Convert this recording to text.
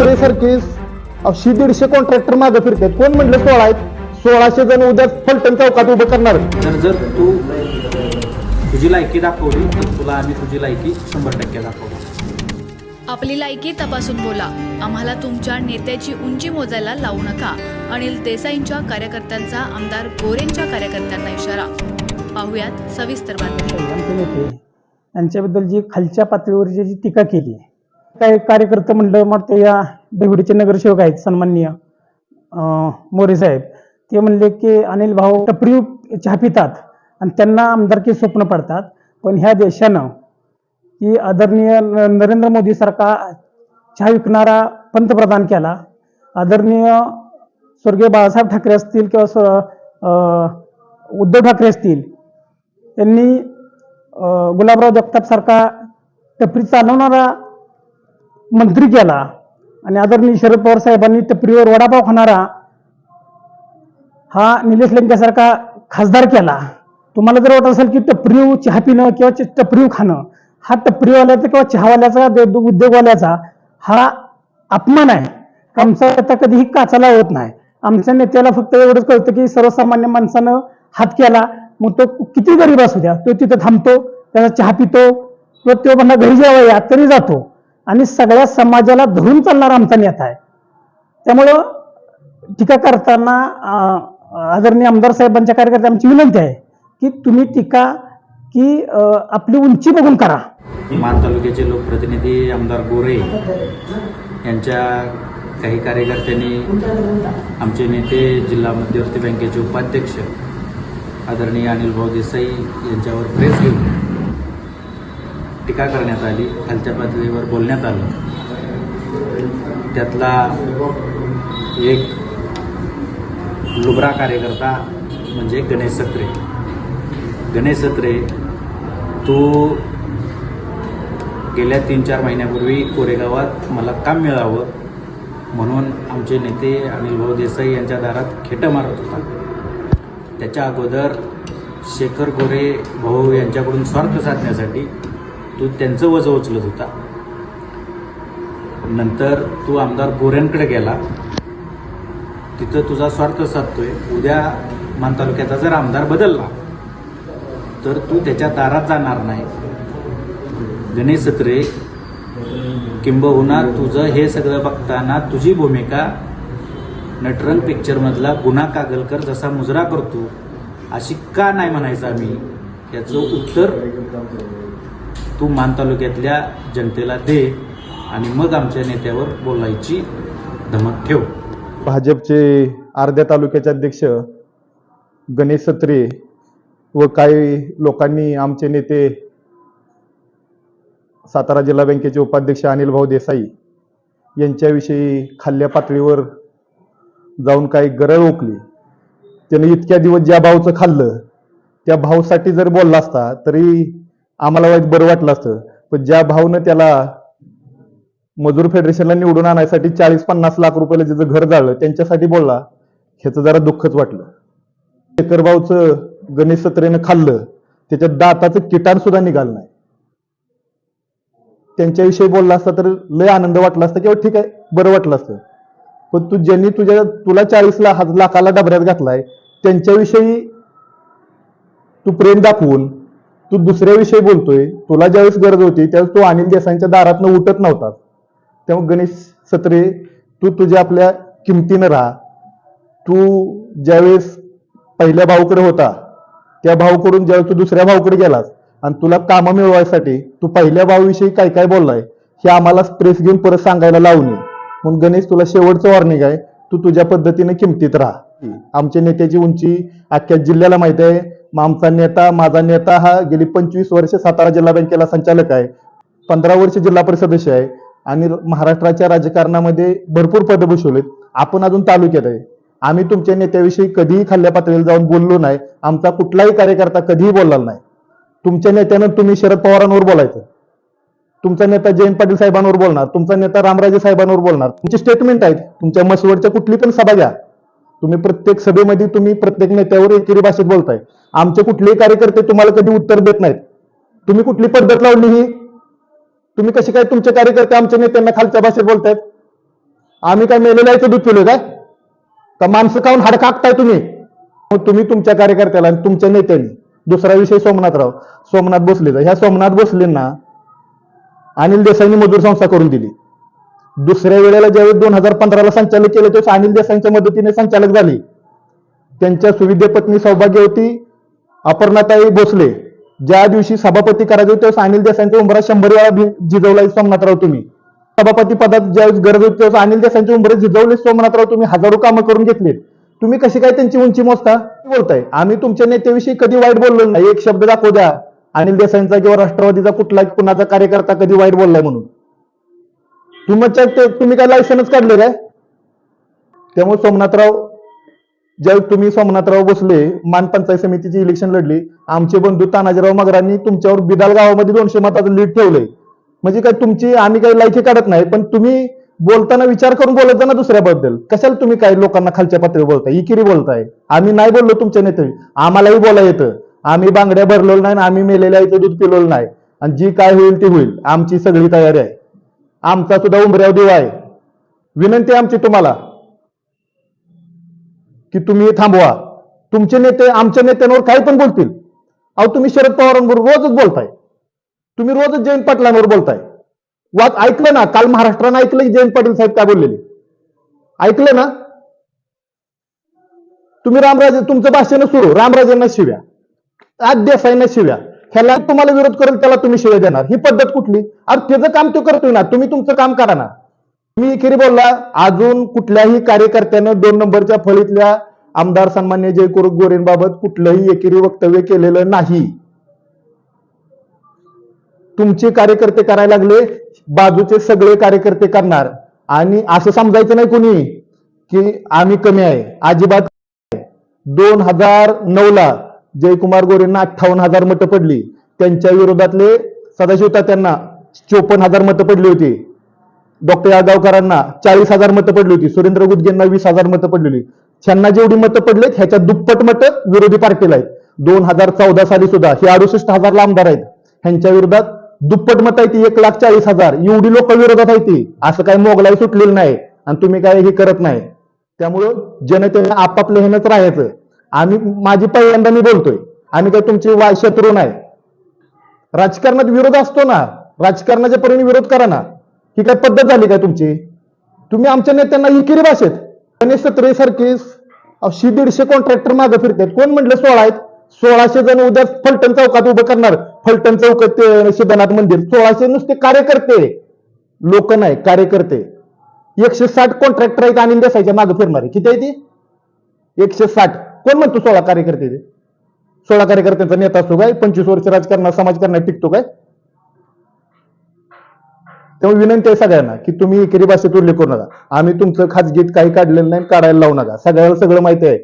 कुत्रेसारखे अशी दीडशे कॉन्ट्रॅक्टर मागे फिरतात. कोण म्हणलं सोळा आहेत? सोळाशे जण उद्या फलटण चौकात उभं करणार. तर जर तू तुझी लायकी दाखवली तर तुला आम्ही तुझी लायकी शंभर टक्के दाखवू आपली लायकी तपासून बोला. आम्हाला तुमच्या नेत्याची उंची मोजायला लावू नका. अनिल देसाईंच्या कार्यकर्त्यांचा आमदार गोरेंच्या कार्यकर्त्यांना इशारा. पाहुयात सविस्तर बातमी. आमचे नेते यांच्याबद्दल जी खालच्या पातळीवर जी जी टीका केली काही कार्यकर्ते म्हणलं मग या देवडीचे नगरसेवक आहेत सन्माननीय मोरे साहेब. ते म्हणले की अनिल भाऊ टपरी चहा पितात आणि त्यांना आमदारकी स्वप्न पडतात पण ह्या देशानं की आदरणीय न- नरेंद्र मोदी सारखा चहा विकणारा पंतप्रधान केला. आदरणीय स्वर्गीय बाळासाहेब ठाकरे असतील किंवा उद्धव ठाकरे असतील त्यांनी गुलाबराव जगताप सारखा टपरी चालवणारा मंत्री केला आणि आदरणीय शरद पवार साहेबांनी टपरीवर वडापाव खाणारा हा निलेश लंकेसारखा खासदार केला. तुम्हाला जर वाटत असेल की टपरीव चहा पिणं किंवा टपरीव खाणं हा टपरीवाल्याचा किंवा चहावाल्याचा उद्योगवाल्याचा हा अपमान आहे. आमचा आता कधीही काचाला होत नाही. आमच्या नेत्याला फक्त एवढंच कळतं की सर्वसामान्य माणसानं हात केला. मग तो किती गरीब असू द्या तो तिथं थांबतो त्याचा चहा पितो किंवा तो म्हणा घरी जेव्हा तरी जातो. आणि सगळ्या समाजाला धरून चालणारा आमचा नेता आहे. त्यामुळं टीका करताना आदरणीय आमदार साहेबांच्या कार्यकर्त्यांची विनंती आहे की तुम्ही टीका की आपली उंची बघून करा. मान तालुक्याचे लोकप्रतिनिधी आमदार गोरे यांच्या काही कार्यकर्त्यांनी आमचे नेते जिल्हा मध्यवर्ती बँकेचे उपाध्यक्ष आदरणीय अनिल भाऊ देसाई यांच्यावर प्रेस घेऊन टीका करण्यात आली खालच्या पातळीवर बोलण्यात आलं. त्यातला एक लुबरा कार्यकर्ता म्हणजे गणेश सत्रे. गणेश सत्रे तू गेल्या तीन चार महिन्यापूर्वी कोरेगावात मला काम मिळावं म्हणून आमचे नेते अनिल भाऊ देसाई यांच्या दारात खेटं मारत होता. त्याच्या अगोदर शेखर गोरे भाऊ यांच्याकडून स्वार्थ साधण्यासाठी तू त्यांचं वजं उचलत होता. नंतर तू आमदार गोऱ्यांकडे गेला. तिथं तुझा स्वार्थ साधतोय. उद्या मान तालुक्याचा जर आमदार बदलला तर तू त्याच्या दारात जाणार नाही. गणेश सत्रे किंबहुना तुझं हे सगळं बघताना तुझी भूमिका नटरंग पिक्चरमधला गुन्हा कागलकर जसा मुजरा करतो अशी का नाही म्हणायचं आम्ही याचं उत्तर तू मान तालुक्यातल्या जनतेला दे आणि मग आमच्या नेत्यावर बोलायची धमक ठेव. भाजपचे अर्ध्या तालुक्याचे अध्यक्ष गणेश सत्रे व काही लोकांनी आमचे नेते सातारा जिल्हा बँकेचे उपाध्यक्ष अनिल भाऊ देसाई यांच्याविषयी खाल्ल्या पातळीवर जाऊन काही गरळ ओकली. त्याने इतक्या दिवस ज्या भाऊचं खाल्लं त्या भाऊसाठी जर बोलला असता तरी आम्हाला वाईट बरं वाटलं असतं. पण ज्या भाऊनं त्याला मजूर फेडरेशनला निवडून आणायसाठी चाळीस पन्नास लाख रुपयाला ज्याचं घर जाळलं त्यांच्यासाठी बोलला ह्याचं जरा दुःखच वाटलं. शेखरभाऊचं गणेश सत्रेनं खाल्लं त्याच्यात दाताचं किटाण सुद्धा निघालं नाही. त्यांच्याविषयी बोलला असता तर लय आनंद वाटला असता किंवा ठीक आहे बरं वाटलं असतं. पण तू ज्यांनी तुझ्या तुला चाळीस लाख लाखाला डबऱ्यात घातलाय त्यांच्याविषयी तू प्रेम दाखवून तू दुसऱ्याविषयी बोलतोय तुला ज्यावेळेस गरज होती त्यावेळेस तू अनिल देसाईंच्या दारातनं उठत नव्हता तेव्हा गणेश सत्रे तू तुझ्या आपल्या किमतीनं राहा. तू ज्यावेळेस पहिल्या भाऊकडे होता त्या भाऊकडून ज्यावेळेस तू दुसऱ्या भाऊकडे गेलास आणि तुला कामं मिळवायसाठी तू पहिल्या भाऊविषयी काय काय बोललाय हे आम्हाला प्रेस घेऊन परत सांगायला लावू नये. म्हणून गणेश तुला शेवटचं वॉर्निंग आहे तू तुझ्या पद्धतीने किमतीत राहा. आमच्या नेत्याची उंची अख्ख्या जिल्ह्याला माहिती आहे आमचा नेता माझा नेता हा गेली पंचवीस वर्ष सातारा जिल्हा बँकेला संचालक आहे. पंधरा वर्ष जिल्हा परिषद सदस्य आहे. आणि महाराष्ट्राच्या राजकारणामध्ये भरपूर पद भूषवलेत. आपण अजून तालुक्यात आहे. आम्ही तुमच्या नेत्याविषयी कधीही खाल्ल्या पातळीला जाऊन बोललो नाही. आमचा कुठलाही कार्यकर्ता कधीही बोलला नाही. तुमच्या नेत्यानं तुम्ही शरद पवारांवर बोलायचं. तुमचा नेता जयंत पाटील साहेबांवर बोलणार. तुमचा नेता रामराजे साहेबांवर बोलणार. तुमचे स्टेटमेंट आहेत. तुमच्या मसवडच्या कुठली पण सभा घ्या. तुम्ही प्रत्येक सभेमध्ये तुम्ही प्रत्येक नेत्यावर एकेरी भाषेत बोलताय. आमचे कुठलेही कार्यकर्ते तुम्हाला कधी उत्तर देत नाहीत. तुम्ही कुठली पद्धत लावली ही? तुम्ही कशी काय तुमचे कार्यकर्ते आमच्या नेत्यांना खालच्या भाषेत बोलतायत? आम्ही काय मेलेल्याचं दूध पिलो काय? का माणसं खाऊन हाड कापताय तुम्ही? मग तुम्ही तुमच्या कार्यकर्त्याला आणि तुमच्या नेत्यांनी दुसरा विषय सोमनाथराव सोमनाथ भोसलेचा. ह्या सोमनाथ भोसलेंना अनिल देसाईंनी मजूर संस्था करून दिली. दुसऱ्या वेळेला ज्यावेळी दोन हजार पंधराला संचालक केलं तेव्हा अनिल देसाईंच्या मदतीने संचालक झाली. त्यांच्या सुविधे पत्नी सौभाग्यवती अपर्णाताई भोसले ज्या दिवशी सभापती करायचे होते तेव्हा अनिल देसाईंच्या उंबरा शंभर वेळा भि- जिजवलाय सोमनाथराव तुम्ही. सभापती पदात ज्यावेळेस गरज होती तेव्हा अनिल देसाईंच्या उंबरे जिजवले सोमनाथराव तुम्ही हजारो कामं करून घेतलीत. तुम्ही कशी काय त्यांची उंची मोजता? बोलताय. आम्ही तुमच्या नेत्याविषयी कधी वाईट बोललो नाही. एक शब्द दाखवू द्या. अनिल देसाईंचा किंवा राष्ट्रवादीचा कुठला कुणाचा कार्यकर्ता कधी वाईट बोललाय म्हणून. तुमच्या तुम्ही काय लायसनच काढले काय? त्यामुळे सोमनाथराव ज्यावेळी तुम्ही सोमनाथराव बसले मान पंचायत समितीची इलेक्शन लढली आमचे बंधू तानाजीराव मगरांनी तुमच्यावर बिदाल गावामध्ये दोनशे मताचं लीड ठेवलंय. म्हणजे काय तुमची आम्ही काही लायकी काढत नाही पण तुम्ही बोलताना विचार करून बोलत जा ना दुसऱ्याबद्दल. कशाला तुम्ही काय लोकांना खालच्या पातळीवर बोलताय? इकिरी बोलताय. आम्ही नाही बोललो तुमच्या नेते. आम्हालाही बोला येतं. आम्ही बांगड्या भरलेलो नाही आणि आम्ही मेलेल्या इथं दूध पिलोलं नाही. आणि जी काय होईल ती होईल. आमची सगळी तयारी आहे. आमचा सुद्धा उंबऱ्याव दिवा आहे. विनंती आहे आमची तुम्हाला. की तुम्ही थांबवा. तुमचे नेते आमच्या नेत्यांवर काही पण बोलतील. अहो तुम्ही शरद पवारांबरोबर रोजच बोलताय. तुम्ही रोजच जयंत पाटलांवर बोलताय. वाच ऐकलं ना? काल महाराष्ट्रानं ऐकलं की जयंत पाटील साहेब काय बोललेले? ऐकलं ना? तुम्ही रामराजे तुमचं भाषण सुरू. रामराजेंना शिव्या. आज देसाईंना शिव्या. ह्याला तुम्हाला विरोध करेल त्याला तुम्ही शिव्या देणार. ही पद्धत कुठली? अरे त्याचं काम तो करतोय ना. तुम्ही तुमचं काम करा ना. मी एकेरी बोलला अजून कुठल्याही कार्यकर्त्यानं दोन नंबरच्या फळीतल्या आमदार सन्मान्य जयकुर गोरेंबाबत कुठलंही एकेरी वक्तव्य केलेलं नाही. तुमचे कार्यकर्ते करायला लागले बाजूचे सगळे कार्यकर्ते करणार. आणि असं समजायचं नाही कोणी की आम्ही कमी आहे अजिबात दोन हजार नऊ ला जयकुमार गोरेंना अठ्ठावन्न हजार मतं पडली. त्यांच्या विरोधातले सदाशिव तात्यांना चोपन्न हजार मतं पडली होती. डॉक्टर यादवकरांना चाळीस हजार मतं पडली होती. सुरेंद्र गुदगेंना वीस हजार मतं पडलेली त्यांना जेवढी मतं पडलेत ह्याच्या दुप्पट मतं विरोधी पार्टीला आहेत. दोन हजार चौदा साली सुद्धा हे अडुसष्ट हजार आमदार आहेत. ह्यांच्या विरोधात दुप्पट मत आहे ती एक लाख चाळीस हजार. एवढी लोक विरोधात आहे ती. असं काही मोगलाई सुटलेलं नाही. आणि तुम्ही काय हे करत नाही. त्यामुळं जनतेने आपापलं हेनच राहायचं. आम्ही माझी पहिल्यांदा मी बोलतोय. आम्ही काय तुमचे शत्रू नाही. राजकारणात विरोध असतो ना. राजकारणाच्या परीने विरोध करा ना. ही काय पद्धत झाली काय तुमची? तुम्ही आमच्या नेत्यांना इकिरी भाषेत. गणेश सत्रे सारखी अशी दीडशे कॉन्ट्रॅक्टर मागे फिरतात. कोण म्हटलं सोळा आहेत? सोळाशे जण उद्या फलटण चौकात उभं करणार. फलटण चौकात ते सिद्धनाथ मंदिर. सोळाशे नुसते कार्यकर्ते. लोक नाही कार्यकर्ते. एकशे साठ कॉन्ट्रॅक्टर आहेत आणि देसाईच्या मागे फिरणारे. किती आहे ती? एकशे साठ. कोण म्हणतो सोळा कार्यकर्ते ते? सोळा कार्यकर्त्यांचा नेता असतो काय? पंचवीस वर्ष राजकारणात समाजकारणात टिकतो काय? त्यामुळे विनंती आहे सगळ्यांना की तुम्ही एकेरी भाषेत उल्लेख करू नका. आम्ही तुमचं खाजगीत काही काढलेलं नाही काढायला लावू नका. सगळ्याला सगळं माहिती आहे.